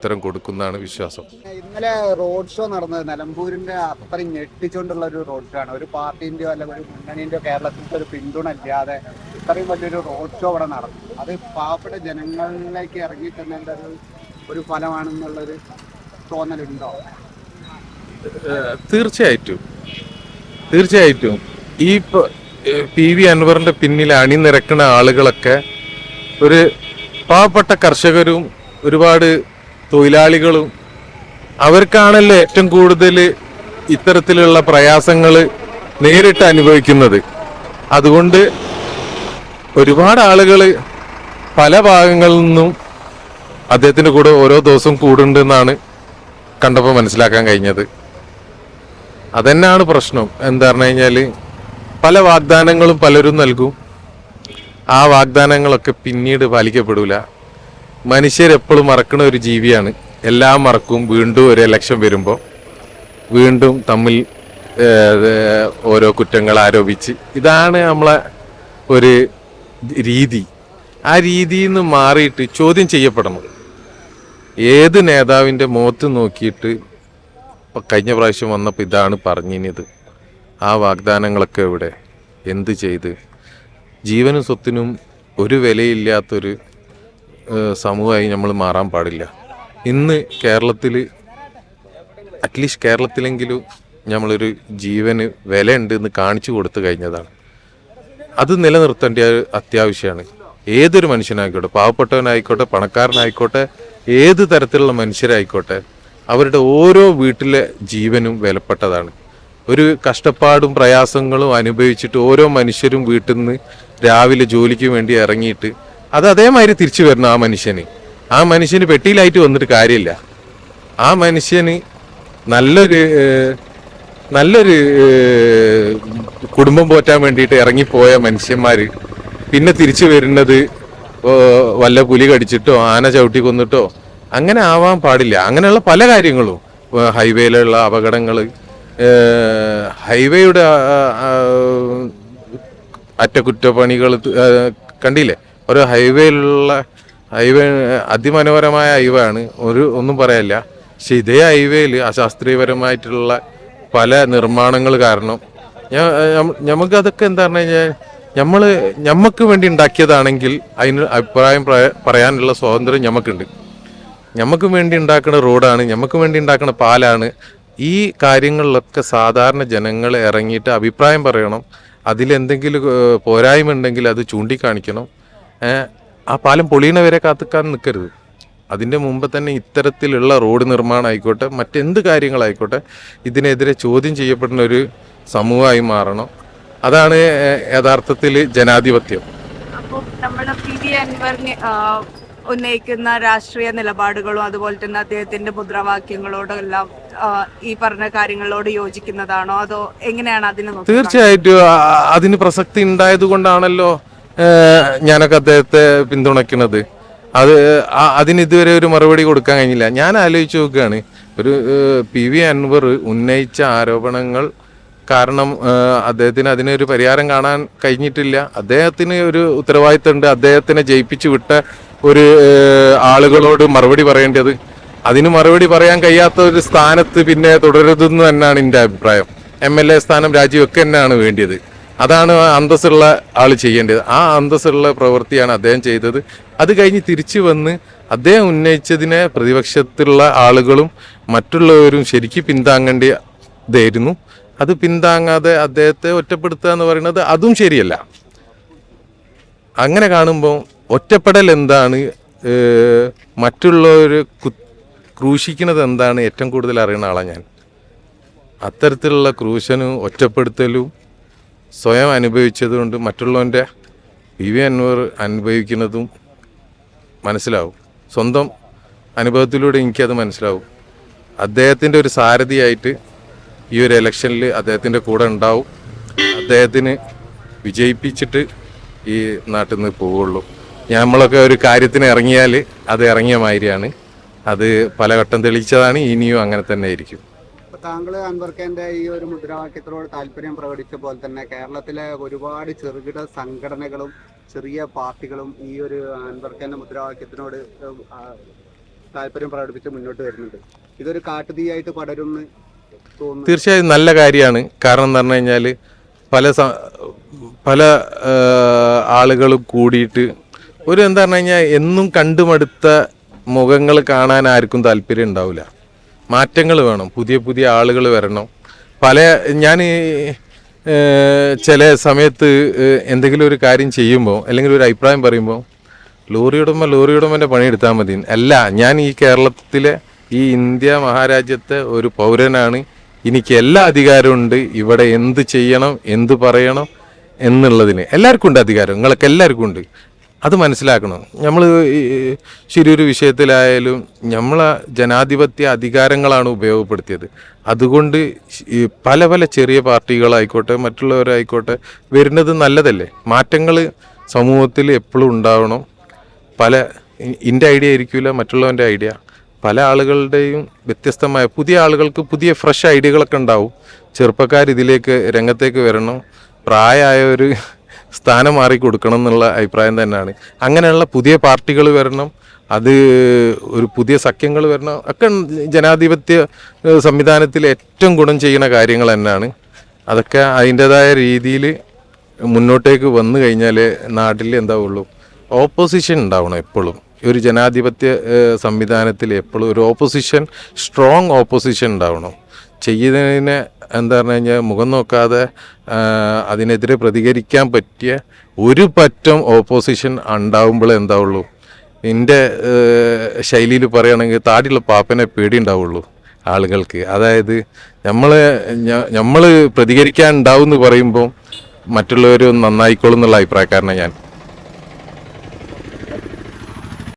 ഉത്തരം കൊടുക്കുന്നതാണ് വിശ്വാസം. ഇന്നലെ റോഡ് ഷോ നടന്നത് നിലമ്പൂരിന്റെ അത്രയും ഞെട്ടിച്ചുകൊണ്ടുള്ള ഒരു റോഡ് ഷോ ആണ്. ഒരു പാർട്ടിന്റെയോ അല്ലെങ്കിൽ ഒരു മുന്നണിന്റെയോ കേരളത്തിന്റെ ഒരു പിന്തുണ ഇല്ലാതെ ഇത്രയും വലിയൊരു റോഡ് ഷോ അവിടെ നടന്നു. അത് പാവപ്പെട്ട ജനങ്ങളിലേക്ക് ഇറങ്ങിയിട്ടുന്നതിന്റെ ഒരു ഒരു ഫലമാണെന്നുള്ളൊരു തോന്നലുണ്ടോ? തീർച്ചയായിട്ടും. തീർച്ചയായിട്ടും. ഈ പി വി അൻവറിന്റെ പിന്നിൽ അണിനിരക്കുന്ന ആളുകളൊക്കെ ഒരു പാവപ്പെട്ട കർഷകരും ഒരുപാട് തൊഴിലാളികളും അവർക്കാണല്ലോ ഏറ്റവും കൂടുതൽ ഇത്തരത്തിലുള്ള പ്രയാസങ്ങൾ നേരിട്ട് അനുഭവിക്കുന്നത്. അതുകൊണ്ട് ഒരുപാട് ആളുകൾ പല ഭാഗങ്ങളിൽ നിന്നും അദ്ദേഹത്തിന്റെ കൂടെ ഓരോ ദിവസവും കൂടുണ്ടെന്നാണ് കണ്ടപ്പോൾ മനസ്സിലാക്കാൻ കഴിഞ്ഞത്. അതന്നെയാണ് പ്രശ്നം? എന്താ പറഞ്ഞു കഴിഞ്ഞാൽ പല വാഗ്ദാനങ്ങളും പലരും നൽകും. ആ വാഗ്ദാനങ്ങളൊക്കെ പിന്നീട് പാലിക്കപ്പെടൂല. മനുഷ്യരെപ്പോഴും മറക്കുന്ന ഒരു ജീവിയാണ്. എല്ലാം മറക്കും. വീണ്ടും ഒരു ഇലക്ഷൻ വരുമ്പോൾ വീണ്ടും തമ്മിൽ ഓരോ കുറ്റങ്ങൾ ആരോപിച്ച് ഇതാണ് നമ്മളെ ഒരു രീതി. ആ രീതിയിൽ നിന്ന് മാറിയിട്ട് ചോദ്യം ചെയ്യപ്പെടണം. ഏത് നേതാവിന്റെ മുഖത്ത് നോക്കിയിട്ട് കഴിഞ്ഞ പ്രാവശ്യം വന്നപ്പോൾ ഇതാണ് പറഞ്ഞിനത്. ആ വാഗ്ദാനങ്ങളൊക്കെ ഇവിടെ എന്ത് ചെയ്ത്? ജീവനും സ്വത്തിനും ഒരു വിലയില്ലാത്തൊരു സമൂഹമായി നമ്മൾ മാറാൻ പാടില്ല. ഇന്ന് കേരളത്തിൽ അറ്റ്ലീസ്റ്റ് കേരളത്തിലെങ്കിലും നമ്മളൊരു ജീവന് വിലയുണ്ട് എന്ന് കാണിച്ചു കൊടുത്തു കഴിഞ്ഞതാണ്. അത് നിലനിർത്തേണ്ട അത്യാവശ്യമാണ്. ഏതൊരു മനുഷ്യനായിക്കോട്ടെ പാവപ്പെട്ടവനായിക്കോട്ടെ പണക്കാരനായിക്കോട്ടെ ഏത് തരത്തിലുള്ള മനുഷ്യരായിക്കോട്ടെ അവരുടെ ഓരോ വീട്ടിലെ ജീവനും വിലപ്പെട്ടതാണ്. ഒരു കഷ്ടപ്പാടും പ്രയാസങ്ങളും അനുഭവിച്ചിട്ട് ഓരോ മനുഷ്യരും വീട്ടിൽ നിന്ന് രാവിലെ ജോലിക്ക് വേണ്ടി ഇറങ്ങിയിട്ട് അത് അതേമാതിരി തിരിച്ചു വരണം ആ മനുഷ്യന്. ആ മനുഷ്യന് പെട്ടിയിലായിട്ട് വന്നിട്ട് കാര്യമില്ല. ആ മനുഷ്യന് നല്ലൊരു നല്ലൊരു കുടുംബം പോറ്റാൻ വേണ്ടിയിട്ട് ഇറങ്ങിപ്പോയ മനുഷ്യന്മാർ പിന്നെ തിരിച്ചു വരുന്നത് വല്ല പുലി കടിച്ചിട്ടോ ആന ചവിട്ടി കൊന്നിട്ടോ അങ്ങനെ ആവാൻ പാടില്ല. അങ്ങനെയുള്ള പല കാര്യങ്ങളും. ഹൈവേയിലുള്ള അപകടങ്ങൾ ഹൈവേയുടെ അറ്റകുറ്റപ്പണികൾ കണ്ടില്ലേ? ഓരോ ഹൈവേയിലുള്ള ഹൈവേ അതിമനോഹരമായ ഹൈവേ ആണ് ഒരു ഒന്നും പറയാനില്ല പക്ഷെ ഇതേ ഹൈവേയിൽ അശാസ്ത്രീയപരമായിട്ടുള്ള പല നിർമ്മാണങ്ങൾ കാരണം നമുക്കതൊക്കെ എന്താ പറഞ്ഞു കഴിഞ്ഞാൽ നമ്മൾ നമുക്ക് വേണ്ടി ഉണ്ടാക്കിയതാണെങ്കിൽ അതിന് അഭിപ്രായം പറയാനുള്ള സ്വാതന്ത്ര്യം നമുക്കുണ്ട് നമുക്ക് വേണ്ടി ഉണ്ടാക്കുന്ന റോഡാണ് നമുക്ക് വേണ്ടി ഉണ്ടാക്കുന്ന പാലാണ്. ഈ കാര്യങ്ങളിലൊക്കെ സാധാരണ ജനങ്ങൾ ഇറങ്ങിയിട്ട് അഭിപ്രായം പറയണം. അതിലെന്തെങ്കിലും പോരായ്മ ഉണ്ടെങ്കിൽ അത് ചൂണ്ടിക്കാണിക്കണം. ആ പാലം പൊളിയണ വരെ കാത്തുക്കാൻ നിൽക്കരുത് അതിന്റെ മുമ്പ് തന്നെ ഇത്തരത്തിലുള്ള റോഡ് നിർമ്മാണം ആയിക്കോട്ടെ മറ്റെന്ത് കാര്യങ്ങളായിക്കോട്ടെ ഇതിനെതിരെ ചോദ്യം ചെയ്യപ്പെടുന്ന ഒരു സമൂഹമായി മാറണം. അതാണ് യഥാർത്ഥത്തിൽ ജനാധിപത്യം. അപ്പോൾ നമ്മൾ പി വി അൻവറിന് ഉന്നയിക്കുന്ന രാഷ്ട്രീയ നിലപാടുകളും അതുപോലെ തന്നെ അദ്ദേഹത്തിന്റെ മുദ്രാവാക്യങ്ങളോടെല്ലാം ഈ പറഞ്ഞ കാര്യങ്ങളോട് യോജിക്കുന്നതാണോ? അതോ എങ്ങനെയാണ് അതിന് തീർച്ചയായിട്ടും അതിന് പ്രസക്തി ഉണ്ടായത് കൊണ്ടാണല്ലോ ഞാനൊക്കെ അദ്ദേഹത്തെ പിന്തുണയ്ക്കുന്നത്. അത് ആ- അതിന് ഇതുവരെ ഒരു മറുപടി കൊടുക്കാൻ കഴിഞ്ഞില്ല. ഞാൻ ആലോചിച്ച് നോക്കുകയാണ്. ഒരു പി വി അൻവർ ഉന്നയിച്ച ആരോപണങ്ങൾ കാരണം അദ്ദേഹത്തിന് അതിനൊരു പരിഹാരം കാണാൻ കഴിഞ്ഞിട്ടില്ല. അദ്ദേഹത്തിന് ഒരു ഉത്തരവാദിത്തമുണ്ട്. അദ്ദേഹത്തിനെ ജയിപ്പിച്ചു വിട്ട ഒരു ആളുകളോട് മറുപടി പറയേണ്ടത്. അതിന് മറുപടി പറയാൻ കഴിയാത്ത ഒരു സ്ഥാനത്ത് പിന്നെ തുടരുതെന്ന് തന്നെയാണ് എന്റെ അഭിപ്രായം. എം എൽ എ സ്ഥാനം രാജിവെക്കുക തന്നെയാണ് വേണ്ടിയത്. അതാണ് അന്തസ്സുള്ള ആൾ ചെയ്യേണ്ടത്. ആ അന്തസ്സുള്ള പ്രവൃത്തിയാണ് അദ്ദേഹം ചെയ്തത്. അത് കഴിഞ്ഞ് തിരിച്ചു വന്ന് അദ്ദേഹം ഉന്നയിച്ചതിനെ പ്രതിപക്ഷത്തിലുള്ള ആളുകളും മറ്റുള്ളവരും ശരിക്കും പിന്താങ്ങേണ്ടതായിരുന്നു. അത് പിന്താങ്ങാതെ അദ്ദേഹത്തെ ഒറ്റപ്പെടുത്തുക എന്ന് പറയുന്നത് അതും ശരിയല്ല. അങ്ങനെ കാണുമ്പോൾ ഒറ്റപ്പെടൽ എന്താണ്? മറ്റുള്ളവർ കു ക്രൂശിക്കുന്നത് എന്താണ്? ഏറ്റവും കൂടുതൽ അറിയുന്ന ആളാണ് ഞാൻ. അത്തരത്തിലുള്ള ക്രൂശനും ഒറ്റപ്പെടുത്തലും സ്വയം അനുഭവിച്ചതുകൊണ്ട് മറ്റുള്ളവന്റെ പി വി അൻവർ അനുഭവിക്കുന്നതും മനസ്സിലാവും. സ്വന്തം അനുഭവത്തിലൂടെ എനിക്കത് മനസ്സിലാവും. അദ്ദേഹത്തിന്റെ ഒരു സാരഥിയായിട്ട് ഈ ഒരു ഇലക്ഷനിൽ അദ്ദേഹത്തിന്റെ കൂടെ ഉണ്ടാവും. അദ്ദേഹത്തിന് വിജയിപ്പിച്ചിട്ട് ഈ നാട്ടിൽ നിന്ന് പോവുള്ളൂ. നമ്മളൊക്കെ ഒരു കാര്യത്തിന് ഇറങ്ങിയാൽ അത് ഇറങ്ങിയ മാതിരിയാണ്. അത് പല ഘട്ടം തെളിയിച്ചതാണ് ഇനിയും അങ്ങനെ തന്നെ ആയിരിക്കും. താങ്കൾ അൻവർക്കേന്റെ ഈ ഒരു മുദ്രാവാക്യത്തിനോട് താല്പര്യം പ്രകടിച്ച പോലെ തന്നെ കേരളത്തിലെ ഒരുപാട് ചെറുകിട സംഘടനകളും ചെറിയ പാർട്ടികളും ഈ ഒരു അൻവർക്കേന്റെ മുദ്രാവാക്യത്തിനോട് താല്പര്യം പ്രകടിപ്പിച്ച് മുന്നോട്ട് വരുന്നുണ്ട്. ഇതൊരു കാട്ടുതീയായിട്ട് പടരുമെന്ന് തോന്നുന്നു. തീർച്ചയായും നല്ല കാര്യമാണ്. കാരണം എന്ന് പറഞ്ഞു കഴിഞ്ഞാൽ പല പല ആളുകളും കൂടിയിട്ട് ഒരു എന്താ പറഞ്ഞു കഴിഞ്ഞാൽ എന്നും കണ്ടുമടുത്ത മുഖങ്ങൾ കാണാൻ ആർക്കും താല്പര്യം ഉണ്ടാവില്ല. മാറ്റങ്ങൾ വേണം. പുതിയ പുതിയ ആളുകൾ വരണം. പല ഞാൻ ചില സമയത്ത് എന്തെങ്കിലും ഒരു കാര്യം ചെയ്യുമ്പോൾ അല്ലെങ്കിൽ ഒരു അഭിപ്രായം പറയുമ്പോൾ ലോറിയുടമ ഉടമ ലോറി ഉടമന്റെ പണിയെടുത്താൽ മതി. അല്ല ഞാൻ ഈ കേരളത്തിലെ ഈ ഇന്ത്യ മഹാരാജ്യത്തെ ഒരു പൗരനാണ്. എനിക്ക് എല്ലാ അധികാരമുണ്ട് ഇവിടെ എന്ത് ചെയ്യണം എന്ത് പറയണം എന്നുള്ളതിന് എല്ലാവർക്കും ഉണ്ട് അധികാരം. നിങ്ങൾക്ക് എല്ലാവർക്കും ഉണ്ട്. അത് മനസ്സിലാക്കണം. നമ്മൾ ശരിയൊരു വിഷയത്തിലായാലും നമ്മൾ ജനാധിപത്യ അധികാരങ്ങളാണ് ഉപയോഗപ്പെടുത്തിയത്. അതുകൊണ്ട് പല പല ചെറിയ പാർട്ടികളായിക്കോട്ടെ മറ്റുള്ളവരായിക്കോട്ടെ വരുന്നത് നല്ലതല്ലേ? മാറ്റങ്ങൾ സമൂഹത്തിൽ എപ്പോഴും ഉണ്ടാവണം. പല എന്റെ ഐഡിയ ആയിരിക്കില്ല മറ്റുള്ളവന്റെ ഐഡിയ. പല ആളുകളുടെയും വ്യത്യസ്തമായ പുതിയ ആളുകൾക്ക് പുതിയ ഫ്രഷ് ഐഡിയകളൊക്കെ ഉണ്ടാവും. ചെറുപ്പക്കാർ ഇതിലേക്ക് രംഗത്തേക്ക് വരണം. പ്രായമായവർ സ്ഥാനം മാറി കൊടുക്കണം എന്നുള്ള അഭിപ്രായം തന്നെയാണ്. അങ്ങനെയുള്ള പുതിയ പാർട്ടികൾ വരണം അത് ഒരു പുതിയ സഖ്യങ്ങൾ വരണം ഒക്കെ ജനാധിപത്യ സംവിധാനത്തിൽ ഏറ്റവും ഗുണം ചെയ്യുന്ന കാര്യങ്ങൾ തന്നെയാണ്. അതൊക്കെ അതിന്റെതായ രീതിയിൽ മുന്നോട്ടേക്ക് വന്നു കഴിഞ്ഞാൽ നാട്ടിൽ എന്താവുള്ളൂ ഓപ്പോസിഷൻ ഉണ്ടാവണം എപ്പോഴും. ഒരു ജനാധിപത്യ സംവിധാനത്തിൽ എപ്പോഴും ഒരു ഓപ്പോസിഷൻ സ്ട്രോങ് ഓപ്പോസിഷൻ ഉണ്ടാവണം. ചെയ്യുന്നതിനെ എന്താ പറഞ്ഞു കഴിഞ്ഞാൽ മുഖം നോക്കാതെ അതിനെതിരെ പ്രതികരിക്കാൻ പറ്റിയ ഒരു പറ്റം ഓപ്പോസിഷൻ ഉണ്ടാവുമ്പോൾ എന്താവുള്ളൂ. എന്റെ ശൈലിയിൽ പറയുകയാണെങ്കിൽ താടിയുള്ള പാപ്പനെ പേടി ഉണ്ടാവുള്ളൂ ആളുകൾക്ക്. അതായത് നമ്മൾ നമ്മൾ പ്രതികരിക്കാൻ ഉണ്ടാവും എന്ന് പറയുമ്പോൾ മറ്റുള്ളവർ നന്നായിക്കോളും എന്നുള്ള അഭിപ്രായക്കാരനാണ് ഞാൻ.